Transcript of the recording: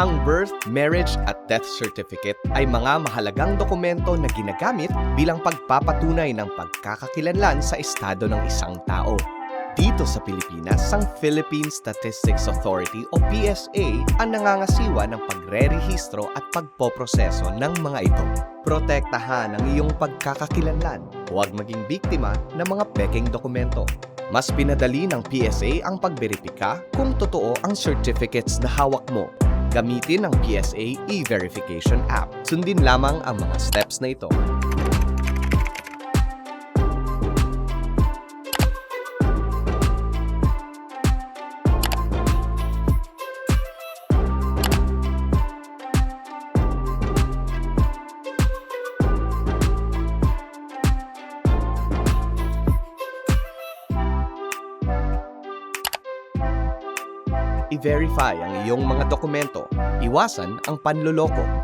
Ang birth, marriage at death certificate ay mga mahalagang dokumento na ginagamit bilang pagpapatunay ng pagkakakilanlan sa estado ng isang tao. Dito sa Pilipinas, ang Philippine Statistics Authority o PSA ang nangangasiwa ng pagre-rehistro at pagpoproseso ng mga ito. Protektahan ang iyong pagkakakilanlan. Huwag maging biktima ng mga peking dokumento. Mas pinadali ng PSA ang pagberipika kung totoo ang certificates na hawak mo. Gamitin ang PSA e-verification app. Sundin lamang ang mga steps na ito. I-verify ang iyong mga dokumento. Iwasan ang panloloko.